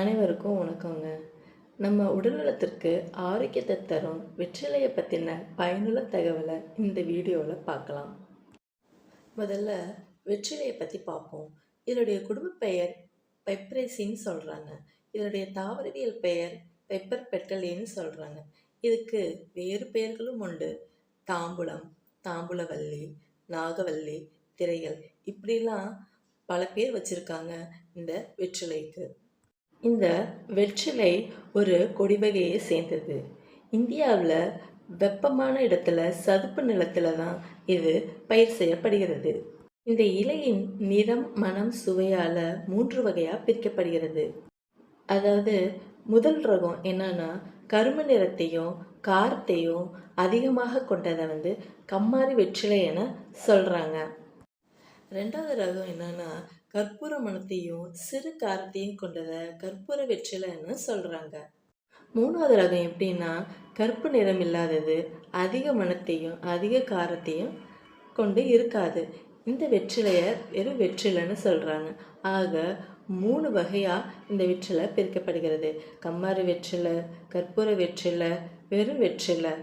அனைவருக்கும் வணக்கங்க. நம்ம உடல்நலத்திற்கு ஆரோக்கியத்தை தரும் வெற்றிலையை பற்றின பயனுள்ள தகவலை இந்த வீடியோவில் பார்க்கலாம். முதல்ல வெற்றிலையை பற்றி பார்ப்போம். இதனுடைய குடும்ப பெயர் பெப்ரேசின்னு சொல்கிறாங்க இதனுடைய தாவரவியல் பெயர் பெப்பர் பெட்டலின்னு சொல்கிறாங்க இதுக்கு வேறு பெயர்களும் உண்டு. தாம்பூலம் தாம்பூலவல்லி நாகவல்லி திரைகள் இப்படிலாம் பல பேர் வச்சுருக்காங்க இந்த வெற்றிலைக்கு. இந்த வெற்றிலை ஒரு கொடி வகையை சேர்ந்தது. இந்தியாவில் வெப்பமான இடத்துல சதுப்பு நிலத்தில் தான் இது பயிர் செய்யப்படுகிறது. இந்த இலையின் நிறம் மனம் சுவையால் மூன்று வகையாக பிரிக்கப்படுகிறது. அதாவது முதல் ரகம் என்னன்னா கரும்பு நிறத்தையும் காரத்தையும் அதிகமாக கொண்டதை வந்து கம்மாரி வெற்றிலை என சொல்கிறாங்க ரெண்டாவது ரகம் என்னன்னா கற்பூர மணத்தையும் சிறு காரத்தையும் கொண்டதை கற்பூர வெற்றிலைன்னு சொல்கிறாங்க மூணாவது ரகம் எப்படின்னா கருப்பு நிறம் இல்லாதது அதிக மணத்தையும் அதிக காரத்தையும் கொண்டு இருக்காது. இந்த வெற்றிலையை வெறும் வெற்றிலைன்னு சொல்கிறாங்க ஆக மூணு வகையாக இந்த வெற்றிலை பிரிக்கப்படுகிறது. கம்மாறு வெற்றிலை கற்பூர வெற்றிலை வெறும் வெற்றிலை.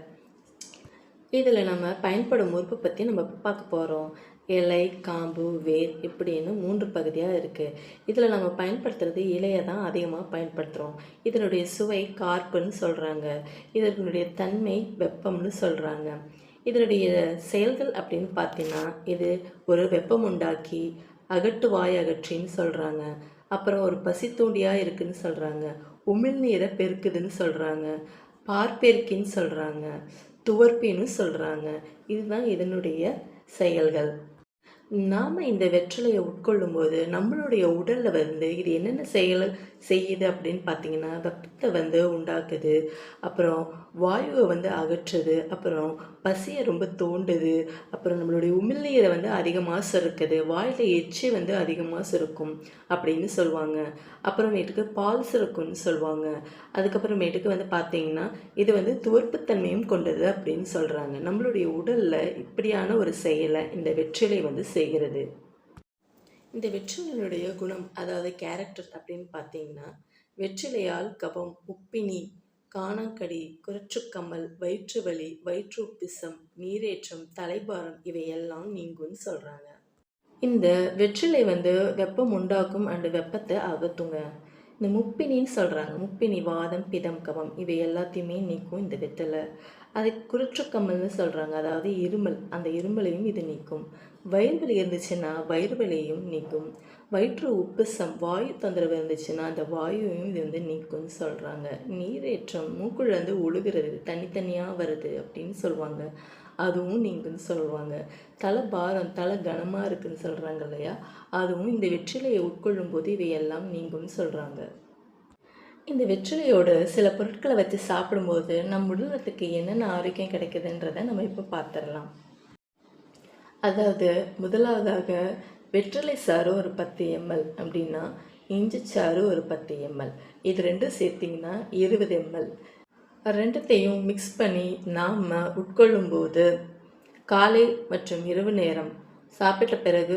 இதில் நம்ம பயன்படும் உறுப்பு பற்றி நம்ம பார்க்க போகிறோம் இலை காம்பு வேர் இப்படின்னு மூன்று பகுதியாக இருக்குது இதில் நம்ம பயன்படுத்துறது இலையை தான் அதிகமாக பயன்படுத்துகிறோம் இதனுடைய சுவை கார்ப்புன்னு சொல்கிறாங்க இதனுடைய தன்மை வெப்பம்னு சொல்கிறாங்க இதனுடைய செயல்கள் அப்படின்னு பார்த்தீங்கன்னா இது ஒரு வெப்பம் உண்டாக்கி அகட்டு வாய் அகற்றின்னு சொல்கிறாங்க அப்புறம் ஒரு பசி தூண்டியாக இருக்குன்னு சொல்கிறாங்க உமிழ்நீரை பெருக்குதுன்னு சொல்கிறாங்க பார்ப்பெருக்கின்னு சொல்கிறாங்க துவர்ப்பின்னு சொல்கிறாங்க இதுதான் இதனுடைய செயல்கள். நாம் இந்த வெற்றிலையை உட்கொள்ளும்போது நம்மளுடைய உடலில் வந்து இது என்னென்ன செயல் செய்யுது அப்படின்னு பார்த்தீங்கன்னா வெப்பத்தை வந்து உண்டாக்குது. அப்புறம் வாயுவை வந்து அகற்றுது. அப்புறம் பசியை ரொம்ப தோண்டுது. அப்புறம் நம்மளுடைய உமிழ்நீரை வந்து அதிகமாக சுருக்குது. வாயில் எச்சி வந்து அதிகமாக சுருக்கும் அப்படின்னு சொல்லுவாங்க. அப்புறமேட்டுக்கு பால் சுருக்கும்னு சொல்லுவாங்க. அதுக்கப்புறமேட்டுக்கு வந்து பார்த்தீங்கன்னா இது வந்து துவர்ப்புத்தன்மையும் கொண்டது அப்படின்னு சொல்கிறாங்க நம்மளுடைய உடலில் இப்படியான ஒரு செயலை இந்த வெற்றிலை வந்து செய்கிறது. இந்த வெற்றிலையினுடைய குணம் அதாவது கேரக்டர் அப்படின்னு பார்த்தீங்கன்னா வெற்றிலையால் கபம் உப்பினி காணாங்கடி குரற்றுக்கம்மல் வயிற்று வலி வயிற்று உப்பிசம் நீரேற்றம் தலைபாரம் இவையெல்லாம் நீங்கும்னு சொல்கிறாங்க இந்த வெற்றிலை வந்து வெப்பம் உண்டாக்கும் அண்டு வெப்பத்தை அகத்துங்க இந்த முப்பினின்னு சொல்கிறாங்க முப்பினி வாதம் பிதம் கவம் இவை எல்லாத்தையுமே நீக்கும் இந்த வெத்தலை. அதை குருற்றுக்கம்மல்னு சொல்கிறாங்க அதாவது இருமல். அந்த இருமலையும் இது நீக்கும். வயிறு வலி இருந்துச்சுன்னா வயிறு வலியையும் நீக்கும். வயிற்று உப்புசம் வாயு தொந்தரவு இருந்துச்சுன்னா அந்த வாயுவையும் இது வந்து நீக்கும்னு சொல்கிறாங்க நீரேற்றம் மூக்குழந்து ஒழுகிறது தனித்தனியாக வருது அப்படின்னு சொல்லுவாங்க. அதுவும் நீங்குன்னு சொல்லுவாங்க. தலை பாரம் தலை கனமாக இருக்குன்னு சொல்கிறாங்க இல்லையா? அதுவும் இந்த வெற்றிலையை உட்கொள்ளும் போது இவையெல்லாம் நீங்கும்னு சொல்கிறாங்க இந்த வெற்றிலையோட சில பொருட்களை வச்சு சாப்பிடும்போது நம் உடலத்துக்கு என்னென்ன ஆரோக்கியம் கிடைக்குதுன்றதை நம்ம இப்போ பார்த்துடலாம். அதாவது முதலாவதாக வெற்றிலை சாறு ஒரு பத்து எம்எல் அப்படின்னா இஞ்சி சாறு ஒரு பத்து எம்எல். இது ரெண்டும் சேர்த்திங்கன்னா இருபது எம்எல். ரெண்டுத்தையும் மிக்ஸ் பண்ணி நாம் உட்கொள்ளும்போது காலை மற்றும் இரவு நேரம் சாப்பிட்ட பிறகு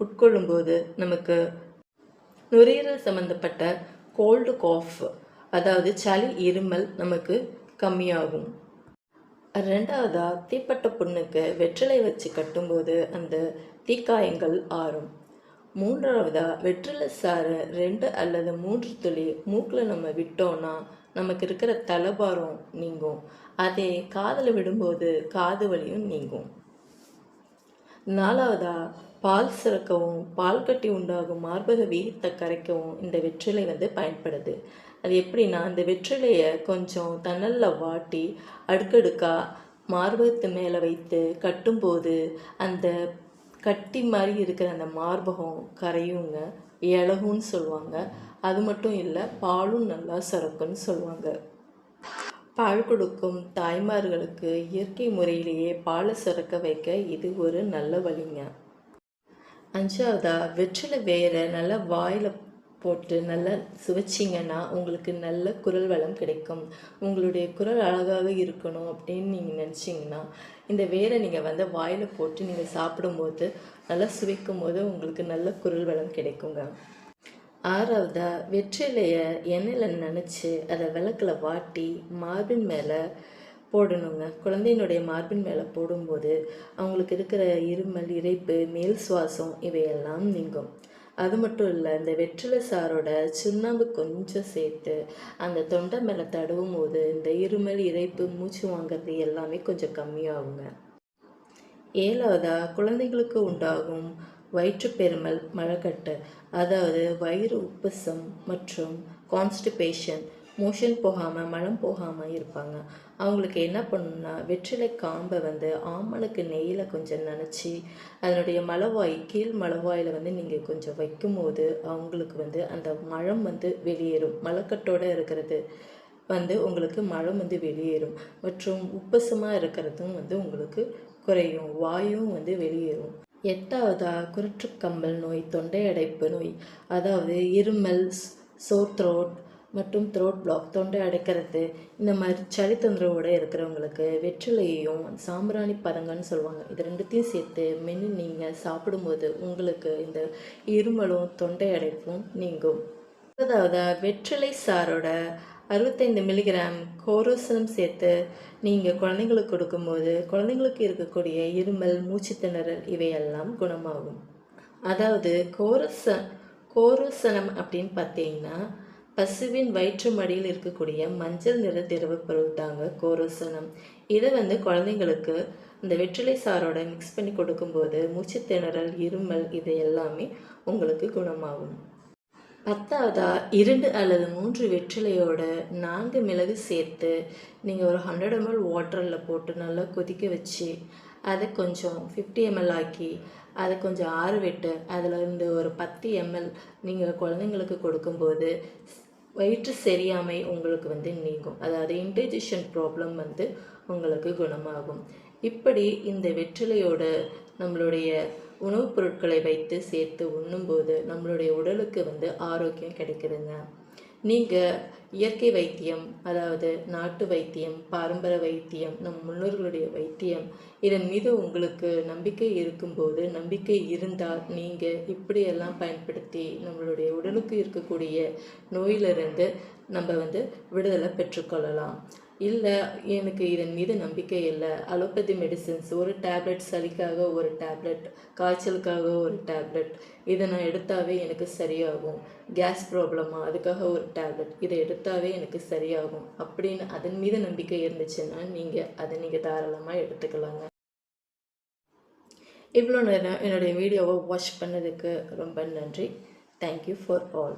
உட்கொள்ளும்போது நமக்கு நுரையீரல் சம்மந்தப்பட்ட கோல்டு காஃப் அதாவது சளி இருமல் நமக்கு கம்மியாகும். ரெண்டாவதாக தீப்பட்ட புண்ணுக்கு வெற்றிலை வச்சு கட்டும்போது அந்த தீக்காயங்கள் ஆறும். மூன்றாவதாக வெற்றிலை சாறு ரெண்டு அல்லது மூன்று துளி மூக்கில் நம்ம விட்டோம்னா நமக்கு இருக்கிற தலைபாரம் நீங்கும். அதே காதில் விடும்போது காது வலியும் நீங்கும். நாலாவதா பால் சுரக்கவும் பால் கட்டி உண்டாகும் மார்பக வீகத்தை கரைக்கவும் இந்த வெற்றிலை வந்து பயன்படுது. அது எப்படின்னா இந்த வெற்றிலையை கொஞ்சம் தணலில் வாட்டி அடுக்கடுக்காக மார்பகத்து மேலே வைத்து கட்டும்போது அந்த கட்டி மாதிரி இருக்கிற அந்த மார்பகம் கரையுங்க இலகுன்னு சொல்லுவாங்க. அது மட்டும் இல்லை பாலும் நல்லா சுரக்குன்னு சொல்லுவாங்க. பால் கொடுக்கும் தாய்மார்களுக்கு இயற்கை முறையிலேயே பாலை சுரக்க வைக்க இது ஒரு நல்ல வழிங்க. அஞ்சாவதா வெற்றிலை வேற நல்லா வாயில் போட்டு நல்லா சுவைச்சிங்கன்னா உங்களுக்கு நல்ல குரல் வளம் கிடைக்கும். உங்களுடைய குரல் அழகாக இருக்கணும் அப்படின்னு நீங்கள் நினச்சிங்கன்னா இந்த வேரை நீங்கள் வந்து வாயில் போட்டு நீங்கள் சாப்பிடும்போது நல்லா சுவைக்கும் போது உங்களுக்கு நல்ல குரல் வளம் கிடைக்குங்க. ஆறாவதா வெற்றிலையை எண்ணெயில் நினச்சி அதை விளக்கில் வாட்டி மார்பின் மேலே போடணுங்க. குழந்தையினுடைய மார்பின் மேலே போடும்போது அவங்களுக்கு இருக்கிற இருமல் இரைப்பு மேல் சுவாசம் இவையெல்லாம் நீங்கும். அது மட்டும் இல்லை இந்த வெற்றிலை சாரோட சுண்ணாம்பு கொஞ்சம் சேர்த்து அந்த தொண்டை மேலே தடவும் போது இந்த இருமல் இரைப்பு மூச்சு வாங்குறது எல்லாமே கொஞ்சம் கம்மியாகுங்க. ஏழாவதாக குழந்தைகளுக்கு உண்டாகும் வயிற்றுப்பெருமல் மழக்கட்டு அதாவது வயிறு உப்புசம் மற்றும் கான்ஸ்டிபேஷன் மோஷன் போகாமல் மலம் போகாமல் இருப்பாங்க. அவங்களுக்கு என்ன பண்ணணும்னா வெற்றிலை காம்பை வந்து ஆமணக்கு நெய்யில் கொஞ்சம் நினச்சி அதனுடைய மலவாய் கீழ் மலவாயில் வந்து நீங்கள் கொஞ்சம் வைக்கும்போது அவங்களுக்கு வந்து அந்த மழம் வந்து வெளியேறும். மலக்கட்டோடு இருக்கிறது வந்து உங்களுக்கு மழம் வந்து வெளியேறும். மற்றும் உப்பசமாக இருக்கிறதும் வந்து உங்களுக்கு குறையும். வாயும் வந்து வெளியேறும். எட்டாவதாக குருற்றுக்கம்பல் நோய் தொண்டை அடைப்பு நோய். அதாவது இருமல் சோர் த்ரோட் மற்றும் த்ரோட் பிளாக் தொண்டை அடைக்கிறது. இந்த மாதிரி சளி தொந்தரவோடு இருக்கிறவங்களுக்கு வெற்றிலையையும் சாம்பிராணி பதங்கன்னு சொல்லுவாங்க. இது ரெண்டுத்தையும் சேர்த்து மென்று நீங்கள் சாப்பிடும்போது உங்களுக்கு இந்த இருமலும் தொண்டை அடைப்பும் நீங்கும். அதாவது வெற்றிலை சாரோட அறுபத்தைந்து மில்லிகிராம் கோரோசனம் சேர்த்து நீங்கள் குழந்தைங்களுக்கு கொடுக்கும்போது குழந்தைங்களுக்கு இருக்கக்கூடிய இருமல் மூச்சு திணறல் இவையெல்லாம் குணமாகும். அதாவது கோரச கோரோசனம் அப்படின்னு பார்த்தீங்கன்னா பசுவின் வயிற்று மடியில் இருக்கக்கூடிய மஞ்சள் நிற திரவ பொருள் தாங்க கோரோசனம். இதை வந்து குழந்தைங்களுக்கு இந்த வெற்றிலை சாரோட மிக்ஸ் பண்ணி கொடுக்கும்போது மூச்சு திணறல் இருமல் இது எல்லாமே உங்களுக்கு குணமாகும். பத்தாவதா இரண்டு அல்லது மூன்று வெற்றிலையோட நான்கு மிளகு சேர்த்து நீங்கள் ஒரு ஹண்ட்ரட் எம்எல் வாட்டரில் போட்டு நல்லா கொதிக்க வச்சு அதை கொஞ்சம் ஃபிஃப்டி எம்எல் ஆக்கி அதை கொஞ்சம் ஆறு விட்டு அதில் இருந்து ஒரு பத்து எம்எல் நீங்கள் குழந்தைங்களுக்கு கொடுக்கும்போது வயிற்று சரியாமை உங்களுக்கு வந்து நீங்கும். அதாவது இன்டைஜஷன் ப்ராப்ளம் வந்து உங்களுக்கு குணமாகும். இப்படி இந்த வெற்றிலையோட நம்மளுடைய உணவுப் பொருட்களை வைத்து சேர்த்து உண்ணும்போது நம்மளுடைய உடலுக்கு வந்து ஆரோக்கியம் கிடைக்குதுங்க. நீங்கள் இயற்கை வைத்தியம் அதாவது நாட்டு வைத்தியம் பாரம்பரிய வைத்தியம் நம் முன்னோர்களுடைய வைத்தியம் இதன் மீது உங்களுக்கு நம்பிக்கை இருக்கும்போது நம்பிக்கை இருந்தால் நீங்கள் இப்படியெல்லாம் பயன்படுத்தி நம்மளுடைய உடலுக்கு இருக்கக்கூடிய நோயிலிருந்து நம்ம வந்து விடுதலை பெற்றுக்கொள்ளலாம். இல்லை எனக்கு இதன் மீது நம்பிக்கை இல்லை. அலோபதி மெடிசின்ஸ் ஒரு டேப்லெட் சளிக்காக ஒரு டேப்லெட் காய்ச்சலுக்காக ஒரு டேப்லெட் இதை நான் எடுத்தாவே எனக்கு சரியாகும். கேஸ் ப்ராப்ளமா அதுக்காக ஒரு டேப்லெட் இதை எடுத்தாவே எனக்கு சரியாகும். அப்படின்னு அதன் மீது நம்பிக்கை இருந்துச்சுன்னா நீங்கள் அதை நீங்கள் தாராளமாக எடுத்துக்கலாங்க. இவ்வளோ நேரம் என்னுடைய வீடியோவை வாட்ச் பண்ணதுக்கு ரொம்ப நன்றி. Thank you for all